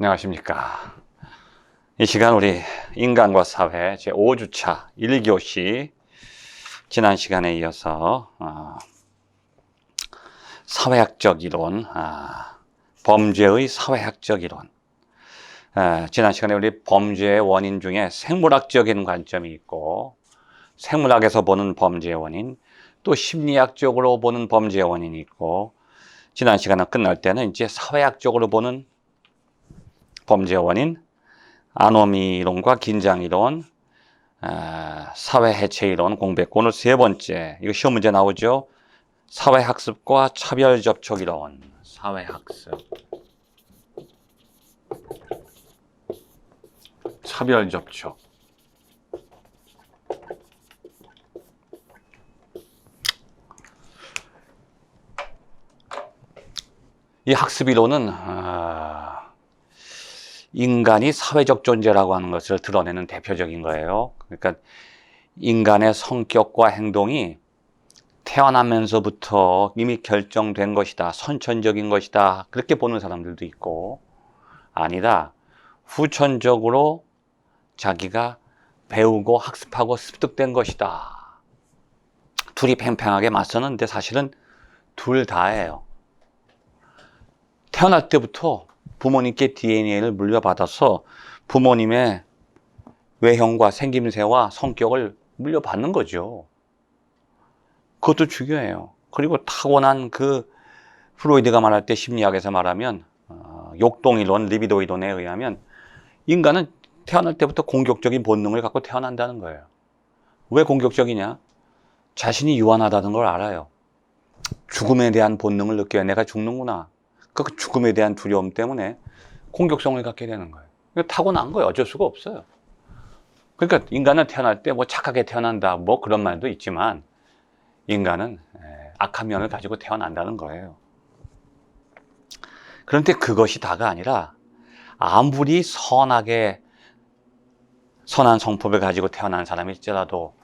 안녕하십니까. 이 시간 우리 인간과 사회 제 5주차 1교시 지난 시간에 이어서 어, 사회학적 이론, 아, 범죄의 사회학적 이론. 에, 지난 시간에 우리 범죄의 원인 중에 생물학적인 관점이 있고 생물학에서 보는 범죄의 원인, 또 심리학적으로 보는 범죄의 원인이 있고 지난 시간에 끝날 때는 이제 사회학적으로 보는 범죄 원인, 아노미 이론과 긴장 이론, 아, 사회 해체 이론 공부했고 오늘 세 번째 이거 시험 문제 나오죠. 사회 학습과 차별 접촉 이론. 사회 학습. 차별 접촉. 이 학습 이론은 아, 인간이 사회적 존재라고 하는 것을 드러내는 대표적인 거예요. 그러니까 인간의 성격과 행동이 태어나면서부터 이미 결정된 것이다. 선천적인 것이다. 그렇게 보는 사람들도 있고, 아니다. 후천적으로 자기가 배우고 학습하고 습득된 것이다. 둘이 팽팽하게 맞서는데 사실은 둘 다예요. 태어날 때부터 부모님께 DNA를 물려받아서 부모님의 외형과 생김새와 성격을 물려받는 거죠. 그것도 중요해요. 그리고 타고난 그 프로이드가 말할 때 심리학에서 말하면 어, 욕동이론, 리비도 이론에 의하면 인간은 태어날 때부터 공격적인 본능을 갖고 태어난다는 거예요. 왜 공격적이냐? 자신이 유한하다는 걸 알아요. 죽음에 대한 본능을 느껴요. 내가 죽는구나. 그 죽음에 대한 두려움 때문에 공격성을 갖게 되는 거예요. 이거 타고난 거예요. 어쩔 수가 없어요. 그러니까 인간은 태어날 때 뭐 착하게 태어난다 뭐 그런 말도 있지만 인간은 악한 면을 가지고 태어난다는 거예요. 그런데 그것이 다가 아니라 아무리 선하게 선한 성품을 가지고 태어난 사람일지라도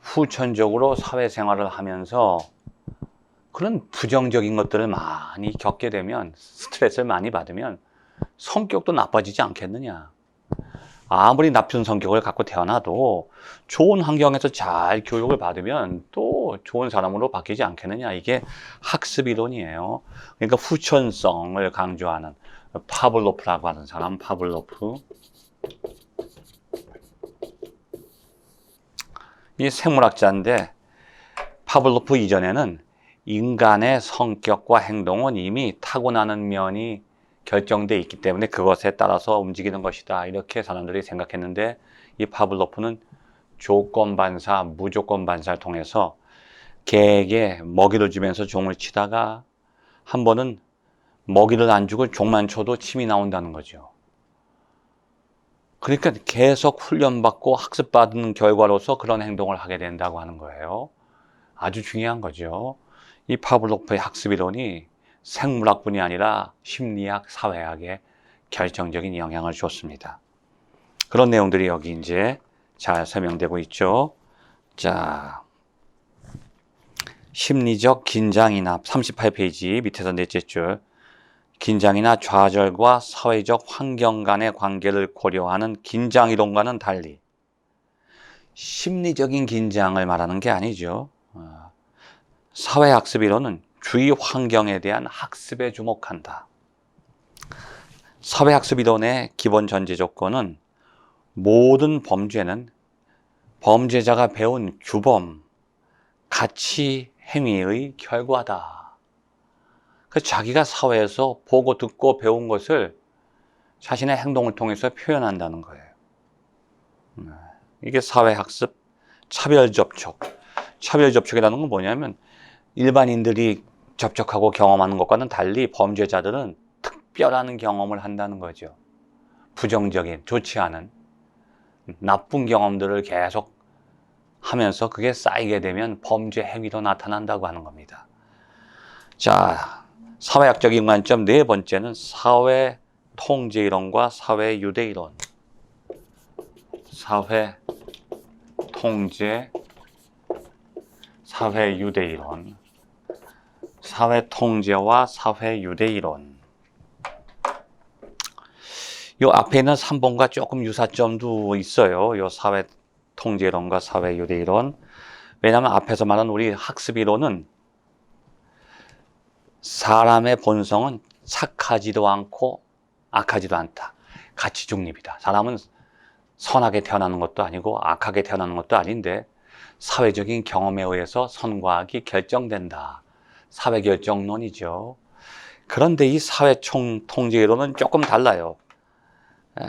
후천적으로 사회생활을 하면서 그런 부정적인 것들을 많이 겪게 되면 스트레스를 많이 받으면 성격도 나빠지지 않겠느냐. 아무리 나쁜 성격을 갖고 태어나도 좋은 환경에서 잘 교육을 받으면 또 좋은 사람으로 바뀌지 않겠느냐. 이게 학습 이론이에요. 그러니까 후천성을 강조하는 파블로프라고 하는 사람, 파블로프. 이 생물학자인데 파블로프 이전에는 인간의 성격과 행동은 이미 타고나는 면이 결정돼 있기 때문에 그것에 따라서 움직이는 것이다. 이렇게 사람들이 생각했는데 이 파블로프는 조건 반사, 무조건 반사를 통해서 개에게 먹이를 주면서 종을 치다가 한 번은 먹이를 안 주고 종만 쳐도 침이 나온다는 거죠. 그러니까 계속 훈련받고 학습받은 결과로서 그런 행동을 하게 된다고 하는 거예요. 아주 중요한 거죠. 이 파블로프의 학습 이론이 생물학뿐이 아니라 심리학, 사회학에 결정적인 영향을 줬습니다. 그런 내용들이 여기 이제 잘 설명되고 있죠. 자, 심리적 긴장이나 38페이지 밑에서 넷째 줄 긴장이나 좌절과 사회적 환경 간의 관계를 고려하는 긴장 이론과는 달리 심리적인 긴장을 말하는 게 아니죠. 어, 사회학습 이론은 주위 환경에 대한 학습에 주목한다. 사회학습 이론의 기본 전제 조건은 모든 범죄는 범죄자가 배운 규범, 가치, 행위의 결과다. 그 자기가 사회에서 보고 듣고 배운 것을 자신의 행동을 통해서 표현한다는 거예요. 네. 이게 사회학습, 차별접촉. 차별접촉이라는 건 뭐냐면 일반인들이 접촉하고 경험하는 것과는 달리 범죄자들은 특별한 경험을 한다는 거죠. 부정적인, 좋지 않은, 나쁜 경험들을 계속 하면서 그게 쌓이게 되면 범죄 행위도 나타난다고 하는 겁니다. 자, 사회학적인 관점 네 번째는 사회 통제 이론과 사회 유대 이론. 사회 통제, 사회 유대 이론. 사회 통제와 사회 유대 이론. 요 앞에 있는 3번과 조금 유사점도 있어요. 요 사회 통제론과 사회 유대 이론. 왜냐하면 앞에서 말한 우리 학습 이론은 사람의 본성은 착하지도 않고 악하지도 않다. 가치 중립이다. 사람은 선하게 태어나는 것도 아니고 악하게 태어나는 것도 아닌데 사회적인 경험에 의해서 선과 악이 결정된다. 사회 결정론이죠. 그런데 이 사회 총 통제론은 조금 달라요. 에...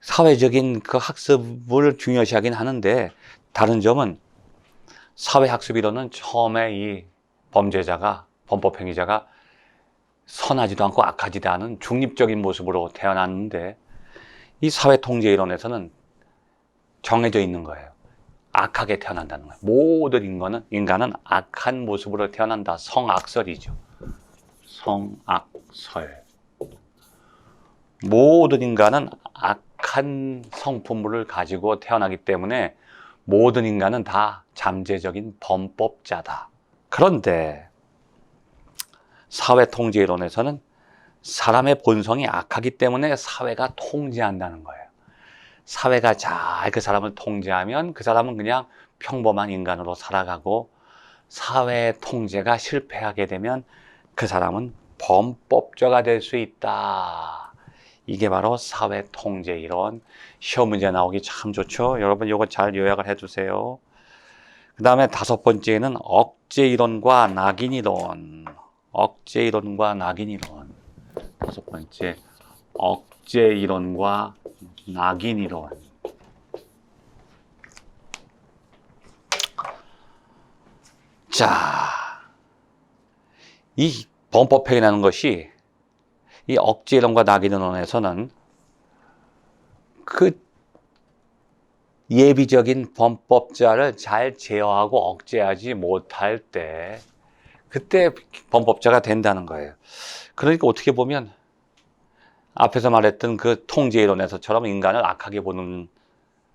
사회적인 그 학습을 중요시하긴 하는데 다른 점은 사회학습이론은 처음에 이 범죄자가 범법행위자가 선하지도 않고 악하지도 않은 중립적인 모습으로 태어났는데 이 사회통제이론에서는 정해져 있는 거예요. 악하게 태어난다는 거예요. 모든 인간은, 인간은 악한 모습으로 태어난다. 성악설이죠. 성악설. 모든 인간은 악한 성품을 가지고 태어나기 때문에 모든 인간은 다 잠재적인 범법자다. 그런데 사회 통제론에서는 사람의 본성이 악하기 때문에 사회가 통제한다는 거예요. 사회가 잘 그 사람을 통제하면 그 사람은 그냥 평범한 인간으로 살아가고 사회 통제가 실패하게 되면 그 사람은 범법자가 될 수 있다. 이게 바로 사회 통제 이론. 시험 문제 나오기 참 좋죠. 여러분 이거 잘 요약을 해 두세요. 그 다음에 다섯 번째는 억제 이론과 낙인 이론. 억제 이론과 낙인 이론. 다섯 번째, 억제 이론과 낙인 이론. 자, 이 범법행위라는 것이 이 억제 이론과 낙인 이론에서는 그 예비적인 범법자를 잘 제어하고 억제하지 못할 때 그때 범법자가 된다는 거예요. 그러니까 어떻게 보면 앞에서 말했던 그 통제 이론에서처럼 인간을 악하게 보는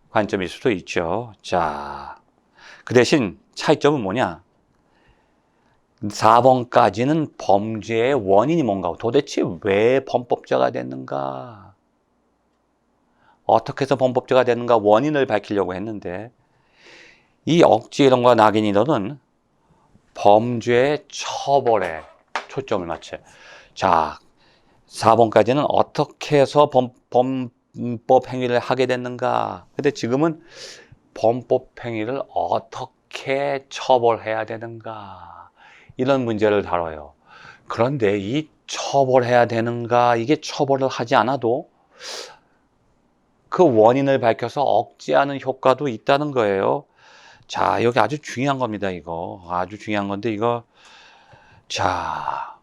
관점일 수도 있죠. 자, 그 대신 차이점은 뭐냐? 4번까지는 범죄의 원인이 뭔가, 도대체 왜 범법자가 됐는가? 어떻게 해서 범법자가 됐는가 원인을 밝히려고 했는데, 이 억지 이론과 낙인 이론은 범죄의 처벌에 초점을 맞춰요. 자, 4번까지는 어떻게 해서 범, 범법 행위를 하게 됐는가. 근데 지금은 범법 행위를 어떻게 처벌해야 되는가. 이런 문제를 다뤄요. 그런데 이 처벌해야 되는가, 이게 처벌을 하지 않아도 그 원인을 밝혀서 억제하는 효과도 있다는 거예요. 자, 여기 아주 중요한 겁니다, 이거. 아주 중요한 건데, 이거. 자.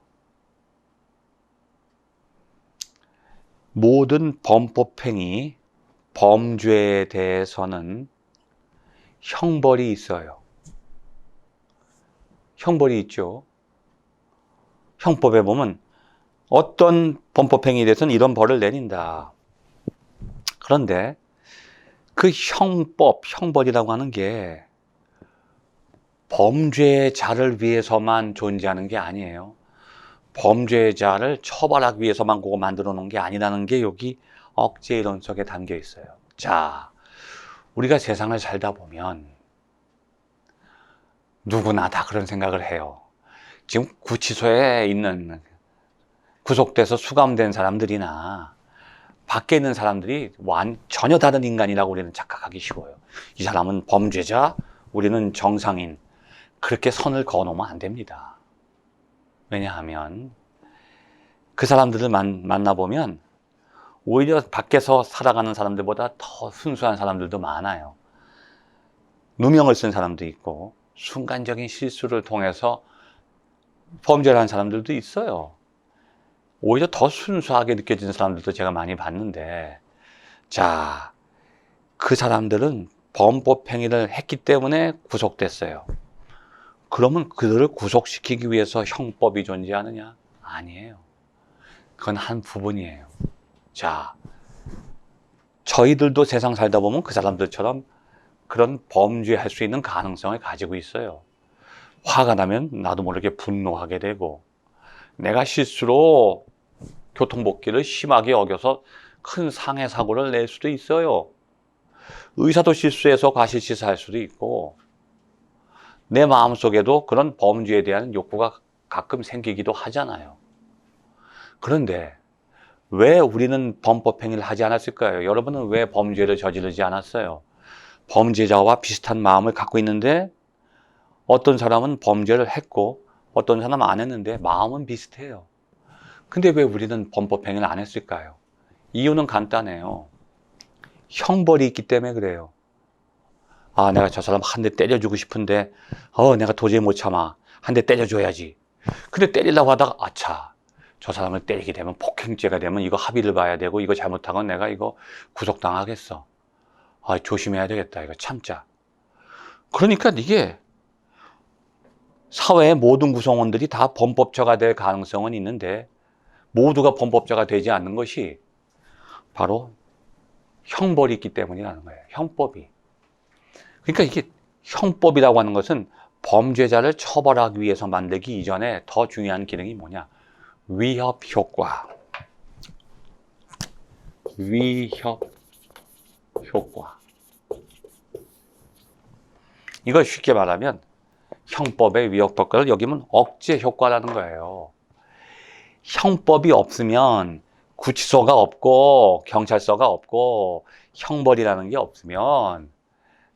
모든 범법행위, 범죄에 대해서는 형벌이 있어요. 형벌이 있죠. 형법에 보면 어떤 범법행위에 대해서는 이런 벌을 내린다. 그런데 그 형법, 형벌이라고 하는 게 범죄자를 위해서만 존재하는 게 아니에요. 범죄자를 처벌하기 위해서만 그거 만들어 놓은 게 아니라는 게 여기 억제 이론 속에 담겨 있어요. 자, 우리가 세상을 살다 보면 누구나 다 그런 생각을 해요. 지금 구치소에 있는 구속돼서 수감된 사람들이나 밖에 있는 사람들이 완, 전혀 다른 인간이라고 우리는 착각하기 쉬워요. 이 사람은 범죄자, 우리는 정상인. 그렇게 선을 그어 놓으면 안 됩니다. 왜냐하면 그 사람들을 만, 만나보면 오히려 밖에서 살아가는 사람들보다 더 순수한 사람들도 많아요. 누명을 쓴 사람도 있고 순간적인 실수를 통해서 범죄를 한 사람들도 있어요. 오히려 더 순수하게 느껴지는 사람들도 제가 많이 봤는데, 자, 그 사람들은 범법 행위를 했기 때문에 구속됐어요. 그러면 그들을 구속시키기 위해서 형법이 존재하느냐? 아니에요. 그건 한 부분이에요. 자, 저희들도 세상 살다 보면 그 사람들처럼 그런 범죄할 수 있는 가능성을 가지고 있어요. 화가 나면 나도 모르게 분노하게 되고, 내가 실수로 교통법규를 심하게 어겨서 큰 상해 사고를 낼 수도 있어요. 의사도 실수해서 과실치사할 수도 있고 내 마음속에도 그런 범죄에 대한 욕구가 가끔 생기기도 하잖아요. 그런데 왜 우리는 범법행위를 하지 않았을까요? 여러분은 왜 범죄를 저지르지 않았어요? 범죄자와 비슷한 마음을 갖고 있는데 어떤 사람은 범죄를 했고 어떤 사람은 안 했는데 마음은 비슷해요. 근데 왜 우리는 범법행위를 안 했을까요? 이유는 간단해요. 형벌이 있기 때문에 그래요. 아, 내가 저 사람 한 대 때려주고 싶은데, 어, 내가 도저히 못 참아. 한 대 때려줘야지. 근데 때리려고 하다가, 아차. 저 사람을 때리게 되면 폭행죄가 되면 이거 합의를 봐야 되고, 이거 잘못하면 내가 이거 구속당하겠어. 아, 조심해야 되겠다. 이거 참자. 그러니까 이게 사회의 모든 구성원들이 다 범법자가 될 가능성은 있는데, 모두가 범법자가 되지 않는 것이 바로 형벌이 있기 때문이라는 거예요. 형법이. 그러니까 이게 형법이라고 하는 것은 범죄자를 처벌하기 위해서 만들기 이전에 더 중요한 기능이 뭐냐? 위협 효과. 위협 효과. 이걸 쉽게 말하면 형법의 위협 효과를 여기면 억제 효과라는 거예요. 형법이 없으면 구치소가 없고 경찰서가 없고 형벌이라는 게 없으면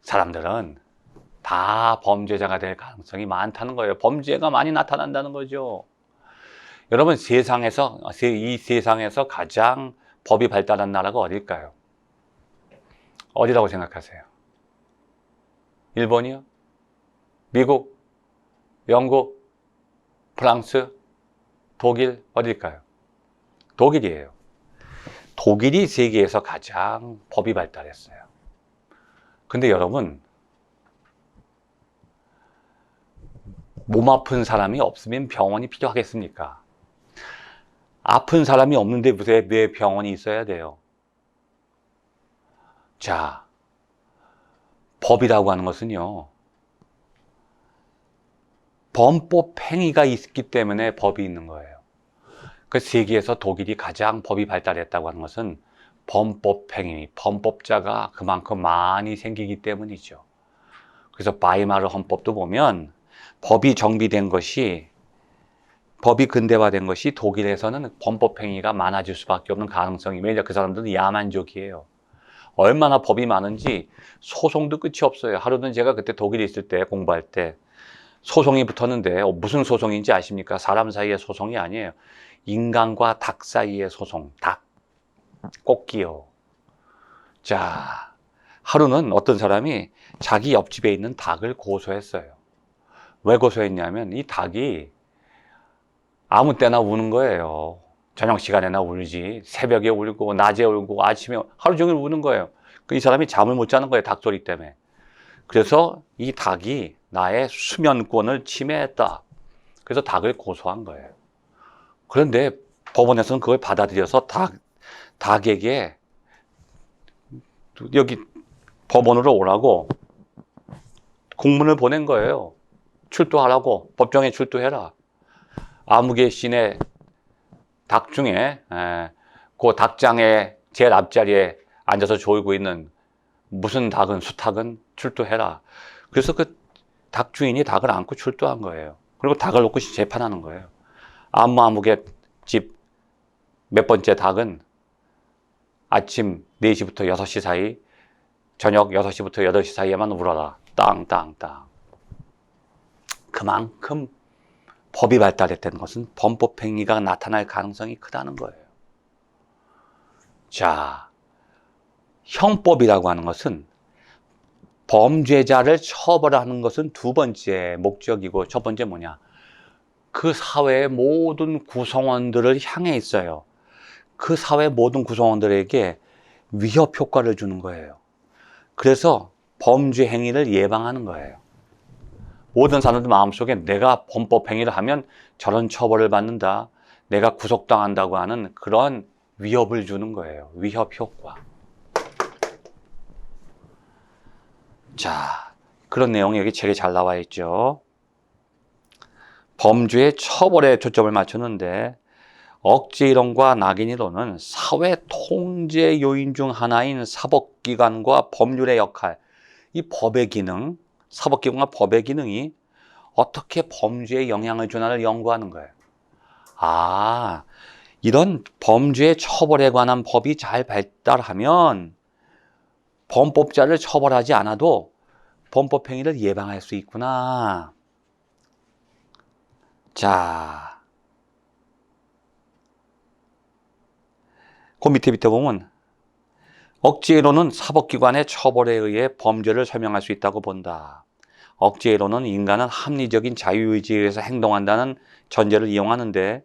사람들은 다 범죄자가 될 가능성이 많다는 거예요. 범죄가 많이 나타난다는 거죠. 여러분 세상에서 이 세상에서 가장 법이 발달한 나라가 어딜까요? 어디라고 생각하세요? 일본이요? 미국? 영국? 프랑스? 독일? 어딜까요? 독일이에요. 독일이 세계에서 가장 법이 발달했어요. 근데 여러분, 몸 아픈 사람이 없으면 병원이 필요하겠습니까? 아픈 사람이 없는데 왜, 왜 병원이 있어야 돼요? 자, 법이라고 하는 것은요, 범법 행위가 있기 때문에 법이 있는 거예요. 그 세계에서 독일이 가장 법이 발달했다고 하는 것은 범법 행위, 범법자가 그만큼 많이 생기기 때문이죠. 그래서 바이마르 헌법도 보면 법이 정비된 것이 법이 근대화된 것이 독일에서는 범법 행위가 많아질 수밖에 없는 가능성이 왜냐 그 사람들은 야만족이에요. 얼마나 법이 많은지 소송도 끝이 없어요. 하루는 제가 그때 독일에 있을 때 공부할 때 소송이 붙었는데 어, 무슨 소송인지 아십니까? 사람 사이의 소송이 아니에요. 인간과 닭 사이의 소송. 닭. 꽃기요. 자, 하루는 어떤 사람이 자기 옆집에 있는 닭을 고소했어요. 왜 고소했냐면 이 닭이 아무 때나 우는 거예요. 저녁 시간에나 울지, 새벽에 울고, 낮에 울고, 아침에 하루 종일 우는 거예요. 그이 사람이 잠을 못 자는 거예요. 닭 소리 때문에. 그래서 이 닭이 나의 수면권을 침해했다. 그래서 닭을 고소한 거예요. 그런데 법원에서는 그걸 받아들여서 닭, 닭에게 여기 법원으로 오라고 공문을 보낸 거예요. 출두하라고 법정에 출두해라. 아무개 시내 닭 중에 에, 그 닭장의 제일 앞자리에 앉아서 졸고 있는 무슨 닭은 수탉은 출두해라. 그래서 그 닭 주인이 닭을 안고 출두한 거예요. 그리고 닭을 놓고 재판하는 거예요. 아무 아무개 집 몇 번째 닭은 아침 4시부터 6시 사이, 저녁 6시부터 8시 사이에만 울어라. 땅, 땅, 땅. 그만큼 법이 발달했다는 것은 범법행위가 나타날 가능성이 크다는 거예요. 자, 형법이라고 하는 것은 범죄자를 처벌하는 것은 두 번째 목적이고 첫 번째 뭐냐? 그 사회의 모든 구성원들을 향해 있어요. 그 사회 모든 구성원들에게 위협 효과를 주는 거예요. 그래서 범죄 행위를 예방하는 거예요. 모든 사람들 마음속에 내가 범법 행위를 하면 저런 처벌을 받는다. 내가 구속당한다고 하는 그런 위협을 주는 거예요. 위협 효과. 자, 그런 내용이 여기 책에 잘 나와 있죠. 범죄의 처벌에 초점을 맞추는데 억제 이론과 낙인 이론은 사회 통제 요인 중 하나인 사법기관과 법률의 역할, 이 법의 기능, 사법기관과 법의 기능이 어떻게 범죄에 영향을 주나를 연구하는 거예요. 아, 이런 범죄 처벌에 관한 법이 잘 발달하면 범법자를 처벌하지 않아도 범법 행위를 예방할 수 있구나. 자, 그 밑에 밑에 보면 억제로는 사법기관의 처벌에 의해 범죄를 설명할 수 있다고 본다. 억제로는 인간은 합리적인 자유의지에 의해서 행동한다는 전제를 이용하는데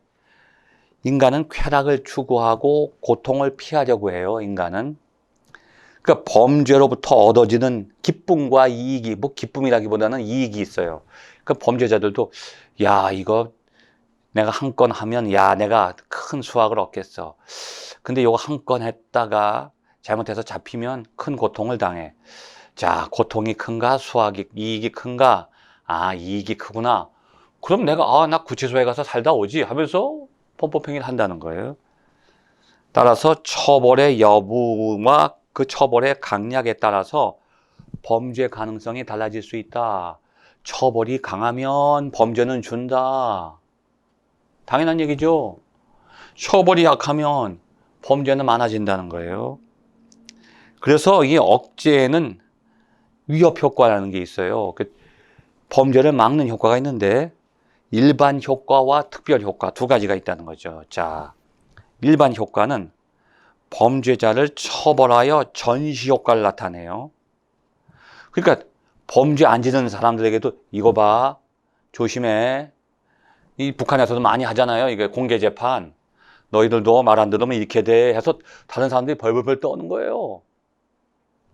인간은 쾌락을 추구하고 고통을 피하려고 해요. 인간은 그러니까 범죄로부터 얻어지는 기쁨과 이익이 뭐 기쁨이라기보다는 이익이 있어요. 그러니까 범죄자들도 야 이거 내가 한 건 하면 야 내가 큰 수확을 얻겠어. 근데 이거 한 건 했다가 잘못해서 잡히면 큰 고통을 당해. 자 고통이 큰가 수확이 이익이 큰가? 아 이익이 크구나. 그럼 내가 아 나 구치소에 가서 살다 오지 하면서 범법행위를 한다는 거예요. 따라서 처벌의 여부와 그 처벌의 강약에 따라서 범죄 가능성이 달라질 수 있다. 처벌이 강하면 범죄는 준다. 당연한 얘기죠. 처벌이 약하면 범죄는 많아진다는 거예요. 그래서 이 억제에는 위협 효과라는 게 있어요. 그 범죄를 막는 효과가 있는데 일반 효과와 특별 효과 두 가지가 있다는 거죠. 자, 일반 효과는 범죄자를 처벌하여 전시 효과를 나타내요. 그러니까 범죄 안 짓는 사람들에게도 이거 봐. 조심해. 이 북한에서도 많이 하잖아요. 이게 공개 재판. 너희들도 말 안 들으면 이렇게 돼 해서 다른 사람들이 벌벌벌 떠는 거예요.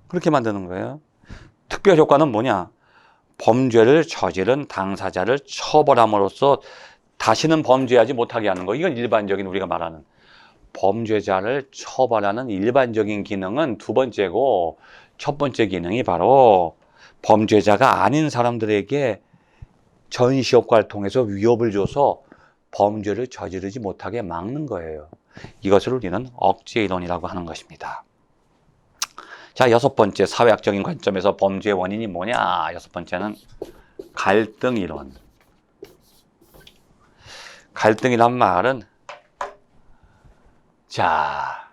그렇게 만드는 거예요. 특별 효과는 뭐냐? 범죄를 저지른 당사자를 처벌함으로써 다시는 범죄하지 못하게 하는 거. 이건 일반적인 우리가 말하는 범죄자를 처벌하는 일반적인 기능은 두 번째고 첫 번째 기능이 바로 범죄자가 아닌 사람들에게 전시 효과를 통해서 위협을 줘서 범죄를 저지르지 못하게 막는 거예요. 이것을 우리는 억제 이론이라고 하는 것입니다. 자, 여섯 번째 사회학적인 관점에서 범죄의 원인이 뭐냐? 여섯 번째는 갈등 이론. 갈등이란 말은 자,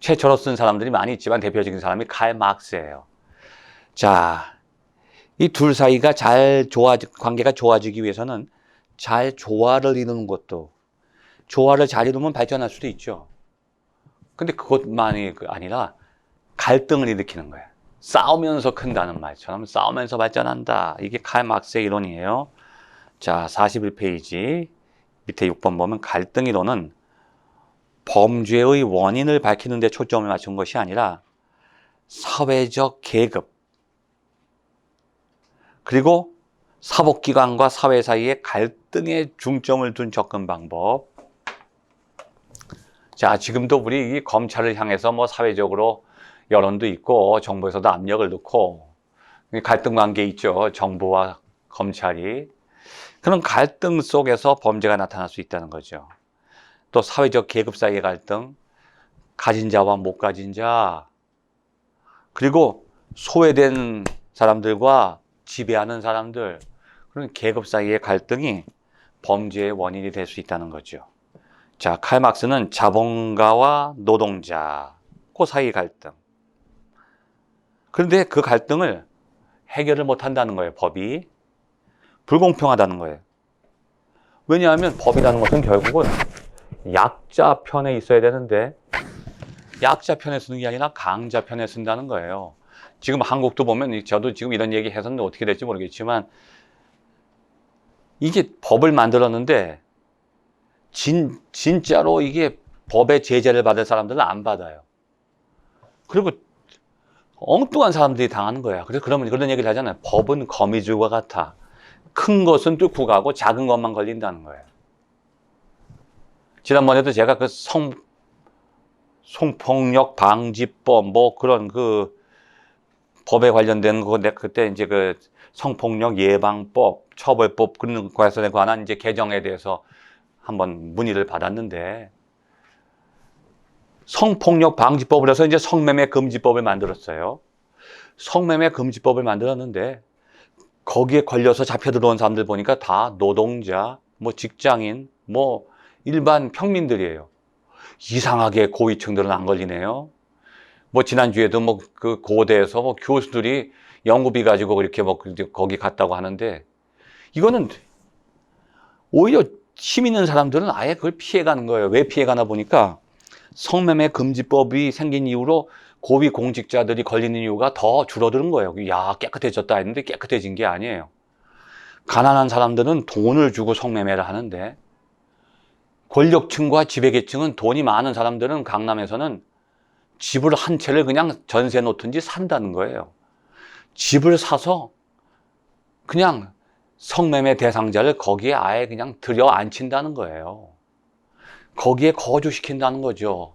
최초로 쓴 사람들이 많이 있지만 대표적인 사람이 칼 막스예요. 자, 이 둘 사이가 잘 좋아 관계가 좋아지기 위해서는 잘 조화를 이루는 것도 조화를 잘 이루면 발전할 수도 있죠. 근데 그것만이 아니라 갈등을 일으키는 거예요. 싸우면서 큰다는 말처럼 싸우면서 발전한다. 이게 칼 막스의 이론이에요. 자, 41페이지 밑에 6번 보면 갈등 이론은 범죄의 원인을 밝히는 데 초점을 맞춘 것이 아니라 사회적 계급 그리고 사법기관과 사회 사이의 갈등에 중점을 둔 접근 방법. 자, 지금도 우리 이 검찰을 향해서 뭐 사회적으로 여론도 있고 정부에서도 압력을 넣고 갈등 관계 있죠. 정부와 검찰이. 그런 갈등 속에서 범죄가 나타날 수 있다는 거죠. 또 사회적 계급 사이의 갈등, 가진 자와 못 가진 자, 그리고 소외된 사람들과 지배하는 사람들, 그런 계급 사이의 갈등이 범죄의 원인이 될 수 있다는 거죠. 자, 칼 막스는 자본가와 노동자, 그 사이 갈등. 그런데 그 갈등을 해결을 못 한다는 거예요, 법이. 불공평하다는 거예요. 왜냐하면 법이라는 것은 결국은 약자 편에 있어야 되는데 약자 편에 쓰는 게 아니라 강자 편에 쓴다는 거예요. 지금 한국도 보면 저도 지금 이런 얘기 해서는 어떻게 될지 모르겠지만 이게 법을 만들었는데 진, 진짜로 이게 법의 제재를 받을 사람들은 안 받아요. 그리고 엉뚱한 사람들이 당하는 거야. 그래서 그러면 그런 얘기를 하잖아요. 법은 거미줄과 같아. 큰 것은 뚫고 가고 작은 것만 걸린다는 거예요. 지난번에도 제가 그 성, 성폭력 방지법 뭐 그런 그 법에 관련된 거 그때 이제 그 성폭력 예방법, 처벌법 그런 것에 관한 이제 개정에 대해서 한번 문의를 받았는데 성폭력 방지법을 해서 이제 성매매 금지법을 만들었어요. 성매매 금지법을 만들었는데 거기에 걸려서 잡혀 들어온 사람들 보니까 다 노동자, 뭐 직장인, 뭐 일반 평민들이에요. 이상하게 고위층들은 안 걸리네요. 뭐 지난주에도 뭐 그 고대에서 뭐 교수들이 연구비 가지고 이렇게 뭐 거기 갔다고 하는데 이거는 오히려 힘 있는 사람들은 아예 그걸 피해가는 거예요. 왜 피해가나 보니까 성매매 금지법이 생긴 이후로 고위 공직자들이 걸리는 이유가 더 줄어드는 거예요. 야, 깨끗해졌다 했는데 깨끗해진 게 아니에요. 가난한 사람들은 돈을 주고 성매매를 하는데 권력층과 지배계층은 돈이 많은 사람들은 강남에서는 집을 한 채를 그냥 전세 놓든지 산다는 거예요. 집을 사서 그냥 성매매 대상자를 거기에 아예 그냥 들여 앉힌다는 거예요. 거기에 거주시킨다는 거죠.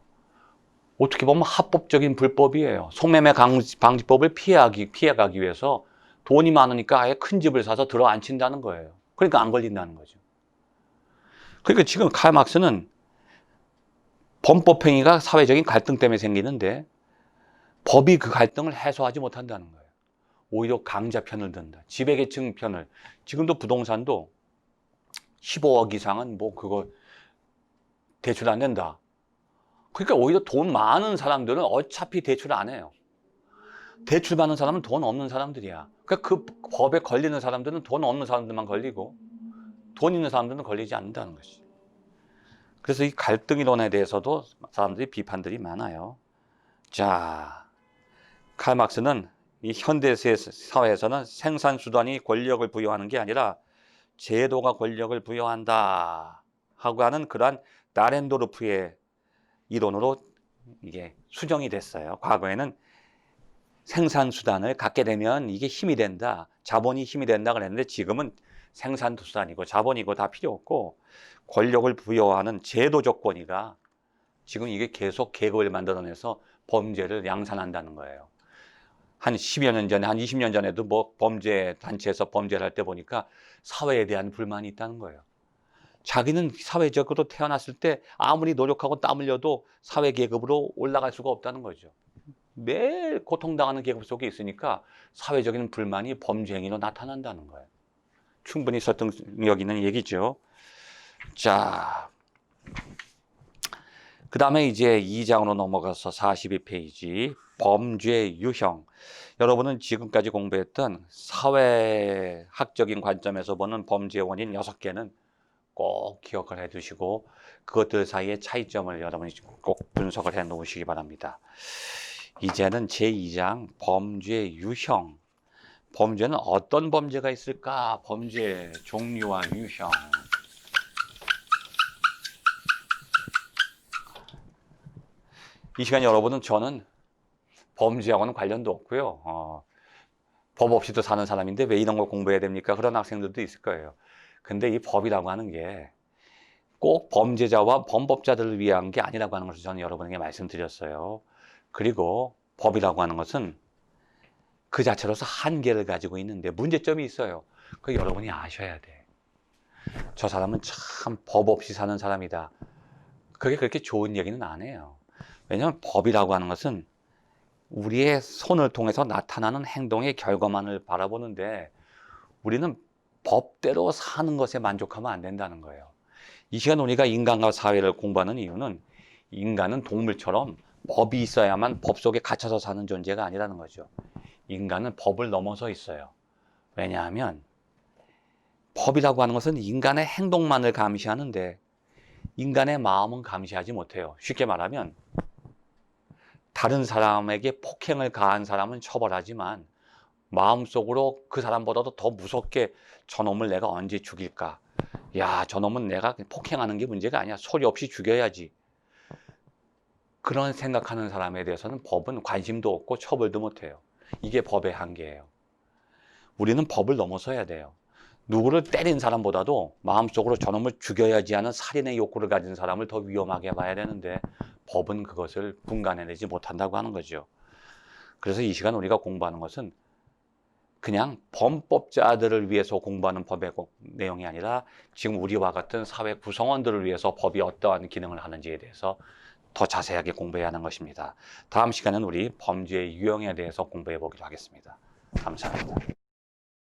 어떻게 보면 합법적인 불법이에요. 성매매 방지법을 피하기, 피해가기 위해서 돈이 많으니까 아예 큰 집을 사서 들어 앉힌다는 거예요. 그러니까 안 걸린다는 거죠. 그러니까 지금 칼 막스는 범법행위가 사회적인 갈등 때문에 생기는데 법이 그 갈등을 해소하지 못한다는 거예요. 오히려 강자 편을 든다. 지배계층 편을. 지금도 부동산도 15억 이상은 뭐 그거 대출 안 된다. 그러니까 오히려 돈 많은 사람들은 어차피 대출 안 해요. 대출 받는 사람은 돈 없는 사람들이야. 그러니까 그 법에 걸리는 사람들은 돈 없는 사람들만 걸리고 돈 있는 사람들은 걸리지 않는다는 것이. 그래서 이 갈등 이론에 대해서도 사람들이 비판들이 많아요. 자, 칼 막스는 이 현대 사회에서는 생산 수단이 권력을 부여하는 게 아니라 제도가 권력을 부여한다 하고 하는 그러한 나렌도르프의 이론으로 이게 수정이 됐어요. 과거에는 생산 수단을 갖게 되면 이게 힘이 된다. 자본이 힘이 된다 그랬는데 지금은 생산 수단이고 자본이고 다 필요 없고 권력을 부여하는 제도적 권위가 지금 이게 계속 계급을 만들어내서 범죄를 양산한다는 거예요. 한 10여 년 전에, 한 20년 전에도 뭐 범죄 단체에서 범죄를 할 때 보니까 사회에 대한 불만이 있다는 거예요. 자기는 사회적으로 태어났을 때 아무리 노력하고 땀 흘려도 사회 계급으로 올라갈 수가 없다는 거죠. 매일 고통당하는 계급 속에 있으니까 사회적인 불만이 범죄 행위로 나타난다는 거예요. 충분히 설득력 있는 얘기죠. 자, 그 다음에 이제 2장으로 넘어가서 42페이지 범죄 유형. 여러분은 지금까지 공부했던 사회학적인 관점에서 보는 범죄 원인 6개는 꼭 기억을 해 두시고 그것들 사이의 차이점을 여러분이 꼭 분석을 해 놓으시기 바랍니다. 이제는 제2장 범죄 유형. 범죄는 어떤 범죄가 있을까? 범죄 종류와 유형. 이 시간 여러분은 저는 범죄하고는 관련도 없고요. 어, 법 없이도 사는 사람인데 왜 이런 걸 공부해야 됩니까? 그런 학생들도 있을 거예요. 근데 이 법이라고 하는 게 꼭 범죄자와 범법자들을 위한 게 아니라고 하는 것을 저는 여러분에게 말씀드렸어요. 그리고 법이라고 하는 것은 그 자체로서 한계를 가지고 있는데 문제점이 있어요. 그 여러분이 아셔야 돼. 저 사람은 참 법 없이 사는 사람이다. 그게 그렇게 좋은 얘기는 안 해요. 왜냐하면 법이라고 하는 것은 우리의 손을 통해서 나타나는 행동의 결과만을 바라보는데 우리는 법대로 사는 것에 만족하면 안 된다는 거예요. 이 시간 우리가 인간과 사회를 공부하는 이유는 인간은 동물처럼 법이 있어야만 법 속에 갇혀서 사는 존재가 아니라는 거죠. 인간은 법을 넘어서 있어요. 왜냐하면 법이라고 하는 것은 인간의 행동만을 감시하는데 인간의 마음은 감시하지 못해요. 쉽게 말하면 다른 사람에게 폭행을 가한 사람은 처벌하지만 마음속으로 그 사람보다도 더 무섭게 저놈을 내가 언제 죽일까? 야, 저놈은 내가 폭행하는 게 문제가 아니야. 소리 없이 죽여야지. 그런 생각하는 사람에 대해서는 법은 관심도 없고 처벌도 못해요. 이게 법의 한계예요. 우리는 법을 넘어서야 돼요. 누구를 때린 사람보다도 마음속으로 저놈을 죽여야지 하는 살인의 욕구를 가진 사람을 더 위험하게 봐야 되는데 법은 그것을 분간해내지 못한다고 하는 거죠. 그래서 이 시간 우리가 공부하는 것은 그냥 범법자들을 위해서 공부하는 법의 고- 내용이 아니라 지금 우리와 같은 사회 구성원들을 위해서 법이 어떠한 기능을 하는지에 대해서 더 자세하게 공부해야 하는 것입니다. 다음 시간은 우리 범죄의 유형에 대해서 공부해 보기로 하겠습니다. 감사합니다.